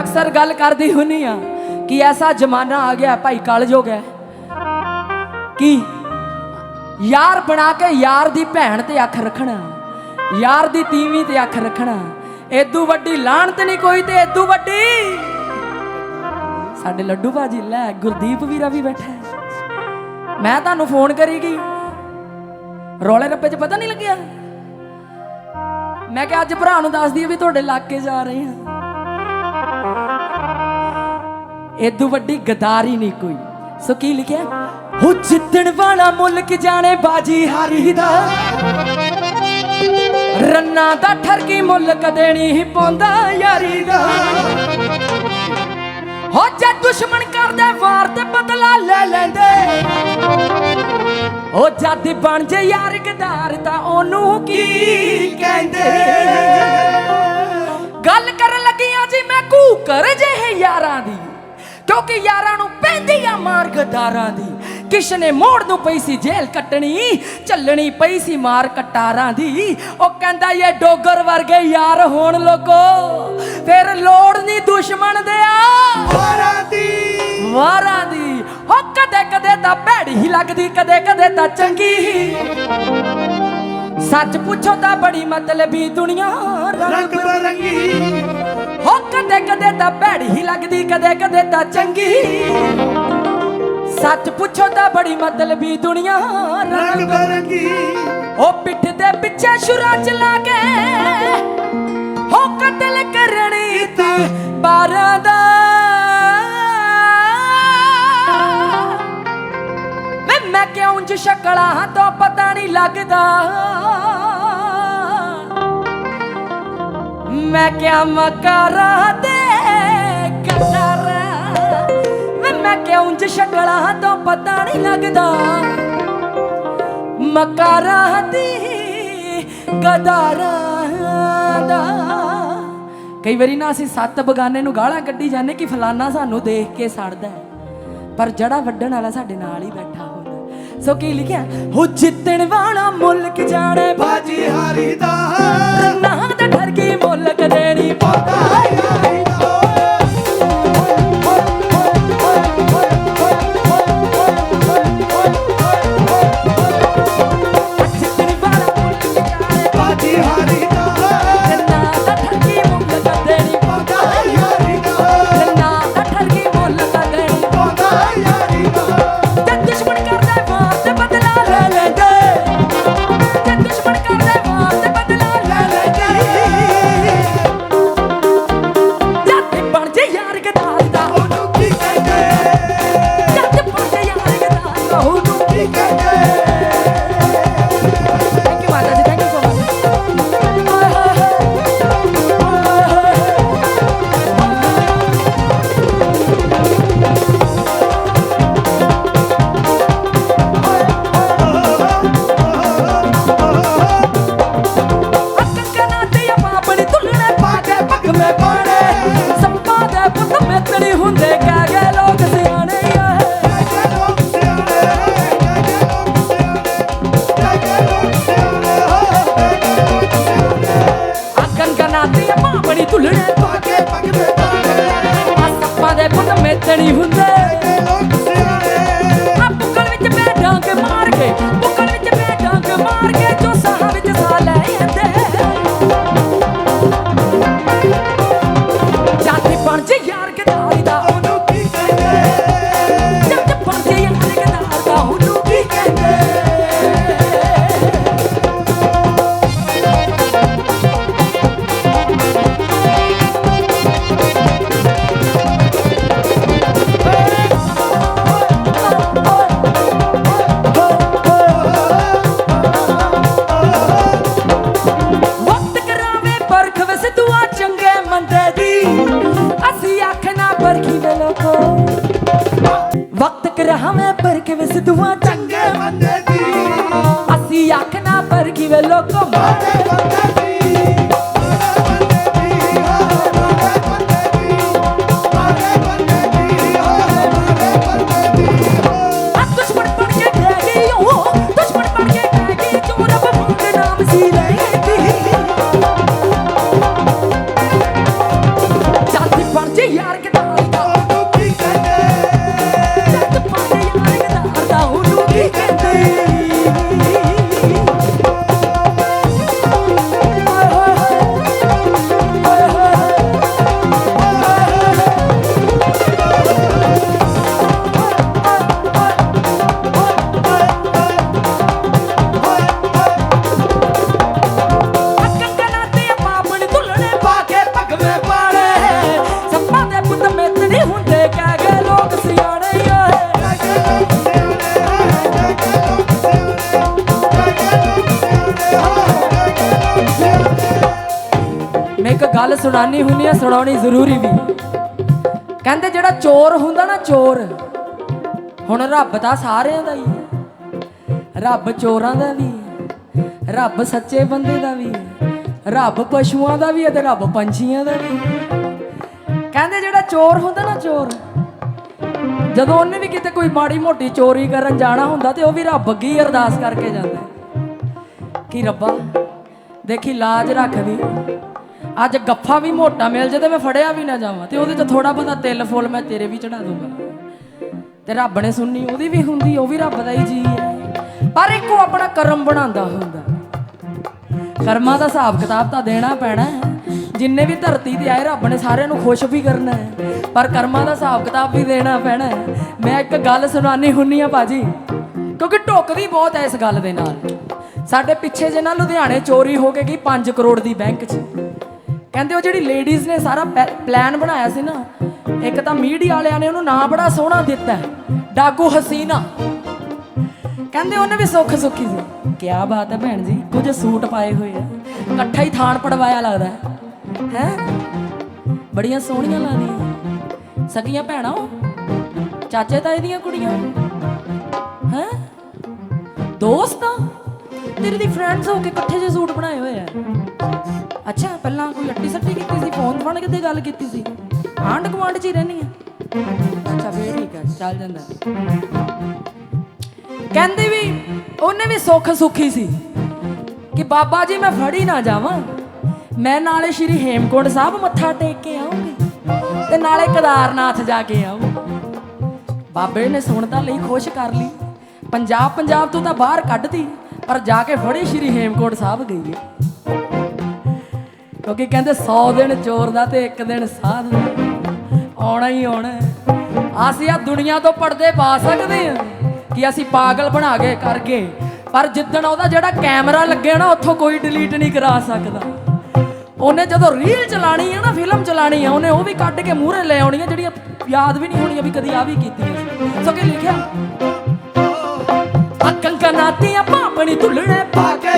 ਅਕਸਰ ਗੱਲ ਕਰਦੀ ਹੁੰਨੀ ਆ ਕਿ ਐਸਾ ਜ਼ਮਾਨਾ ਆ ਗਿਆ ਭਾਈ ਕਲਯੁਗ ਹੈ। ਕਿ ਯਾਰ ਬਣਾ ਕੇ ਯਾਰ ਦੀ ਭੈਣ ਤੇ ਅੱਖ ਰੱਖਣਾ, ਯਾਰ ਦੀ ਤੀਵੀਂ ਤੇ ਅੱਖ ਰੱਖਣਾ, ਏਦੂ ਵੱਡੀ ਲਾਹਣਤ ਨਹੀਂ ਕੋਈ ਤੇ ਏਦੂ ਵੱਡੀ। ਸਾਡੇ ਲੱਡੂ ਭਾਜੀ, ਲੈ ਗੁਰਦੀਪ ਵੀਰਾ ਵੀ ਬੈਠਾ ਹੈ। ਮੈਂ ਤੁਹਾਨੂੰ ਫੋਨ ਕਰੀ ਗਈ। ਰੋਲੇ ਰੱਪੇ 'ਚ ਪਤਾ ਨਹੀਂ ਲੱਗਿਆ। ਮੈਂ ਕਿਹਾ ਅੱਜ ਭਰਾ ਨੂੰ ਦੱਸ ਦਈਏ ਵੀ ਤੁਹਾਡੇ ਇਲਾਕੇ ਜਾ ਰਹੇ ਹਾਂ। ਏਦੂ ਵੱਡੀ ਗਦਾਰੀ ਨਹੀਂ ਕੋਈ। ਸੋ ਕੀ ਲਿਖਿਆ? ਹੋ ਜਿੱਤਣ ਵਾਲਾ ਮੁਲਕ ਜਾਣੇ ਬਾਜੀ ਹਾਰੀ ਦਾ। ਰੰਨਾ ਦਾ ਠਰਕੀ ਮੁੱਲ ਕਦੇ ਨਹੀਂ ਪਾਉਂਦਾ ਯਾਰੀ ਦਾ। ਹੋ ਜੇ ਦੁਸ਼ਮਣ ਕਰਦੇ ਵਾਰ ਤੇ ਬਦਲਾ ਲੈ ਲੈਂਦੇ। ਉਹ ਜਦ ਬਣ ਜੇ ਯਾਰ ਗਦਾਰ ਤਾਂ ਉਹਨੂੰ ਕੀ ਕਹਿੰਦੇ? ਗੱਲ ਕਰਨ ਲੱਗੀਆਂ ਜੀ ਮੈਂ ਕੂਕਰ ਜਿਹੇ ਯਾਰਾਂ ਦੀ। ਕਿਉਂਕਿ ਯਾਰਾਂ ਨੂੰ ਪੈਂਦੀ ਆ ਮਾਰ ਗਦਾਰਾਂ ਦੀ। ਕਿਸ ਨੇ ਮੋੜ ਨੂੰ ਪਈ ਸੀ ਜੇਲ੍ਹ ਕੱਟਣੀ ਚੱਲਣੀ ਪਈ ਸੀ ਮਾਰ ਕਟਾਰਾਂ ਦੀ। ਉਹ ਕਹਿੰਦਾ ਇਹ ਡੋਗਰ ਵਰਗੇ ਯਾਰ ਹੋਣ ਲੋਕੋ ਫਿਰ ਲੋੜ ਨਹੀਂ ਦੁਸ਼ਮਣ ਦੇ ਆ। ਵਾਰਾਂ ਦੀ। ਵਾਰਾਂ ਦੀ। ਹੋ ਕਦੇ ਕਦੇ ਤਾਂ ਭੈੜੀ ਹੀ ਲੱਗਦੀ ਕਦੇ ਕਦੇ ਤਾਂ ਚੰਗੀ। ਹੀ ਸੱਚ ਪੁੱਛੋ ਤਾਂ ਬੜੀ ਮਤਲਬੀ ਦੁਨੀਆ ਰੰਗ ਬਰੰਗੀ। ਹੋ ਕਦੇ ਕਦੇ ਤਾਂ ਭੈੜੀ ਹੀ ਲੱਗਦੀ, ਕਦੇ ਕਦੇ ਤਾਂ ਚੰਗੀ। ਸੱਚ ਪੁੱਛੋ ਤਾਂ ਬੜੀ ਮਤਲਬੀ ਦੁਨੀਆ ਰੰਗ ਬਰੰਗੀ। ਉਹ ਪਿੱਠ ਦੇ ਪਿੱਛੇ ਸ਼ੁਰਾ ਚਲਾ ਕੇ ਹੋ ਕਤਲ ਕਰਨੀ ਤੇ ਬਾਰਾਂ ਦਾ। ਮੈਂ ਮੈਂ ਕਿਉਂ ਜ ਸ਼ਕਲਾਂ ਤੋਂ ਪਤਾ ਨਹੀਂ ਲੱਗਦਾ। ਮੈਂ ਕਿਆ ਮਕਾਰਾ ਦੇ ਕਟਾਰਾ। ਮੈਂ ਮੈਂ ਕਿਉਂ ਜ ਸ਼ਕਲਾਂ ਤੋਂ ਪਤਾ ਨਹੀਂ ਲੱਗਦਾ। ਮਕਾਰਾ ਦੀ ਗਦਾਰਾਂ ਦਾ। ਕਈ ਵਾਰੀ ਨਾ ਅਸੀਂ ਸੱਤ ਬਗਾਨੇ ਨੂੰ ਗਾਲਾਂ ਕੱਢੀ ਜਾਂਦੇ ਕਿ ਫਲਾਨਾ ਸਾਨੂੰ ਦੇਖ ਕੇ ਸੜਦਾ ਪਰ ਜੜਾ ਵੱਢਣ ਵਾਲਾ ਸਾਡੇ ਨਾਲ ਹੀ ਬੈਠਾ। ਸੋ ਕੀ ਲਿਖਿਆ? ਹੋ ਜਿੱਤਣ ਵਾਲਾ ਮੁਲਕ ਜਾਣੇ ਬਾਜੀ ਹਾਰੀ ਦਾ ਨਾ ਦਾ ਠਰ ਕੇ ਮੁਲਕ ਦੇਣੀ ਹਾਰੀ ਦੇ ਪੁੱਤ ਹੁੰਦੇ। ਅਸੀਂ ਆਖਣਾ ਪਰਖੀ ਵੇ ਲੋਕੋ ਮਾੜੇ ਦੇ ਨਹੀਂ ਹੁੰਦੇ, ਕਹਿ ਗਏ ਲੋਕ ਸਿਆਣੇ ਓਏ ਮੈਂ ਇੱਕ ਗੱਲ ਸੁਣਾਨੀ ਹੁੰਦੀ ਆ, ਸੁਣਾਉਣੀ ਜ਼ਰੂਰੀ ਵੀ। ਕਹਿੰਦੇ ਜਿਹੜਾ ਚੋਰ ਹੁੰਦਾ ਨਾ ਚੋਰ, ਹੁਣ ਰੱਬ ਤਾਂ ਸਾਰਿਆਂ ਦਾ ਹੀ ਹੈ। ਰੱਬ ਚੋਰਾਂ ਦਾ ਵੀ ਹੈ, ਰੱਬ ਸੱਚੇ ਬੰਦੇ ਦਾ ਵੀ ਹੈ, ਰੱਬ ਪਸ਼ੂਆਂ ਦਾ ਵੀ ਹੈ ਤੇ ਰੱਬ ਪੰਛੀਆਂ ਦਾ ਵੀ ਕਹਿੰਦੇ ਜਿਹੜਾ ਚੋਰ ਹੁੰਦਾ ਨਾ ਚੋਰ, ਜਦੋਂ ਉਹਨੇ ਵੀ ਕਿਤੇ ਕੋਈ ਮਾੜੀ ਮੋਟੀ ਚੋਰੀ ਕਰਨ ਜਾਣਾ ਹੁੰਦਾ ਤੇ ਉਹ ਵੀ ਰੱਬ ਅੱਗੇ ਅਰਦਾਸ ਕਰਕੇ ਜਾਂਦਾ ਕਿ ਰੱਬਾ, ਦੇਖੀ ਲਾਜ ਰੱਖਦੀ ਅੱਜ ਗੱਫਾ ਵੀ ਮੋਟਾ ਮਿਲ ਜੇ ਤੇ ਮੈਂ ਫੜਿਆ ਵੀ ਨਾ ਜਾਵਾਂ ਤੇ ਉਹਦੇ ਚ ਥੋੜਾ ਬਹੁਤਾ ਤਿਲ ਫੁੱਲ ਮੈਂ ਤੇਰੇ ਵੀ ਚੜਾ ਦੂੰਗਾ ਤੇ ਰੱਬ ਨੇ ਸੁਣਨੀ, ਉਹਦੀ ਵੀ ਹੁੰਦੀ, ਉਹ ਵੀ ਰੱਬ ਦਾ ਹੀ ਜੀ। ਹੈ ਪਰ ਇੱਕੋ ਆਪਣਾ ਕਰਮ ਬਣਾਉਂਦਾ ਹੁੰਦਾ। ਕਰਮਾਂ ਦਾ ਹਿਸਾਬ ਕਿਤਾਬ ਤਾਂ ਦੇਣਾ ਪੈਣਾ ਹੈ। ਜਿੰਨੇ ਵੀ ਧਰਤੀ ਤੇ ਆਏ ਰੱਬ ਨੇ ਸਾਰਿਆਂ ਨੂੰ ਖੁਸ਼ ਵੀ ਕਰਨਾ ਹੈ। ਪਰ ਕਰਮਾਂ ਦਾ ਹਿਸਾਬ ਕਿਤਾਬ ਵੀ ਦੇਣਾ ਪੈਣਾ ਹੈ। ਮੈਂ ਇੱਕ ਗੱਲ ਸੁਣਾਨੀ ਹੁੰਨੀ ਆ ਬਾਜੀ ਕਿਉਂਕਿ ਢੁੱਕਦੀ ਬਹੁਤ ਹੈ ਇਸ ਗੱਲ ਦੇ ਨਾਲ। ਸਾਡੇ ਪਿੱਛੇ ਜੇ ਨਾ ਲੁਧਿਆਣੇ ਚੋਰੀ ਹੋ ਕੇ ਗਈ 5 ਕਰੋੜ ਦੀ ਬੈਂਕ 'ਚ। ਕਹਿੰਦੇ ਉਹ ਜਿਹੜੀ ਲੇਡੀਜ਼ ਨੇ ਸਾਰਾ ਪੈ- ਪਲਾਨ ਬਣਾਇਆ ਸੀ ਨਾ ਇੱਕ ਤਾਂ ਮੀਡੀਆ ਵਾਲਿਆਂ ਨੇ ਉਹਨੂੰ ਨਾਂ ਬੜਾ ਸੋਹਣਾ ਦਿੱਤਾ ਹੈ, ਡਾਕੂ ਹਸੀਨਾ। ਕਹਿੰਦੇ ਉਹਨੇ ਵੀ ਸੁੱਖ ਸੁੱਖੀ ਸੀ। ਕੀ ਬਾਤ ਹੈ ਭੈਣ ਜੀ ਕੁਝ ਸੂਟ ਪਾਏ ਹੋਏ ਆ। ਇਕੱਠਾ ਹੀ ਥਾਣ ਪੜਵਾਇਆ ਲੱਗਦਾ ਹੈ? ਬੜੀਆਂ ਸੋਹਣੀਆਂ ਲੱਗਦੀਆਂ ਸਕੀਆਂ ਭੈਣਾਂ ਚਾਚੇ ਤਾਏ ਦੀਆਂ ਕੁੜੀਆਂ। ਹੈ? ਦੋਸਤਾਂ ਤੇਰੀ ਦੀ ਫਰੈਂਡਸ ਹੋ ਕੇ ਇਕੱਠੇ ਜੇ ਸੂਟ ਬਣਾਏ ਹੋਏ ਆ। ਅੱਛਾ, ਪਹਿਲਾਂ ਕੋਈ ਅੱਟੀ ਸੱਟੀ ਕੀਤੀ ਸੀ, ਫੋਨ ਫੜ ਕਿਤੇ ਗੱਲ ਕੀਤੀ ਸੀ। ਆਂਡ ਕਮਾਂਡ ਚ ਹੀ ਰਹਿਣੀ ਆ। ਅੱਛਾ, ਫੇਰ ਠੀਕ ਹੈ ਚੱਲ ਜਾਂਦਾ। ਕਹਿੰਦੀ ਵੀ ਉਹਨੇ ਵੀ ਸੁੱਖ ਸੁਖੀ ਸੀ। ਕਿ ਬਾਬਾ ਜੀ ਮੈਂ ਫੜੀ ਨਾ ਜਾਵਾਂ। ਮੈਂ ਨਾਲੇ ਸ਼੍ਰੀ ਹੇਮਕੁੰਡ ਸਾਹਿਬ ਮੱਥਾ ਟੇਕ ਕੇ ਆਉਂਗੀ ਤੇ ਨਾਲੇ ਕੇਦਾਰਨਾਥ ਜਾ ਕੇ ਆਊਂ ਬਾਬੇ ਨੇ ਸੁਣ ਤਾਂ ਲਈ ਖੁਸ਼ ਕਰ ਲਈ। ਪੰਜਾਬ ਪੰਜਾਬ ਤੋਂ ਤਾਂ ਬਾਹਰ ਕੱਢਤੀ, ਪਰ ਜਾ ਕੇ ਫੜੀ ਸ਼੍ਰੀ ਹੇਮਕੁੰਡ ਸਾਹਿਬ ਗਈ ਹੈ ਕਿਉਂਕਿ ਕਹਿੰਦੇ 100 ਦਿਨ ਚੋਰ ਦਾ ਤੇ ਇੱਕ ਦਿਨ ਸਾਧ ਦਾ। ਆਉਣਾ ਹੀ ਆਉਣਾ ਅਸੀਂ ਆ ਦੁਨੀਆ ਤੋਂ ਪਰਦੇ ਪਾ ਸਕਦੇ ਹਾਂ ਕਿ ਅਸੀਂ ਪਾਗਲ ਬਣਾ ਕੇ ਕਰਗੇ ਪਰ ਜਿੱਦਣ ਉਹਦਾ ਜਿਹੜਾ ਕੈਮਰਾ ਲੱਗਿਆ ਨਾ, ਉੱਥੋਂ ਕੋਈ ਡਿਲੀਟ ਨਹੀਂ ਕਰਾ ਸਕਦਾ। ਉਹਨੇ ਜਦੋਂ ਰੀਲ ਚਲਾਣੀ ਹੈ ਨਾ, ਫਿਲਮ ਚਲਾਣੀ ਹੈ ਉਹਨੇ ਉਹ ਵੀ ਕੱਢ ਕੇ ਮੂਹਰੇ ਲੈ ਆਉਣੀ ਆਉਣੀਆਂ ਜਿਹੜੀਆਂ ਯਾਦ ਵੀ ਨਹੀਂ ਹੋਣੀਆਂ ਵੀ ਕਦੀ ਆ ਵੀ ਕੀਤੀ ਸੀ ਸੋ ਕੀ ਲਿਖਿਆ। ਆ ਪਾਪਣੀ ਤੁਲਣੇ ਪਾ ਕੇ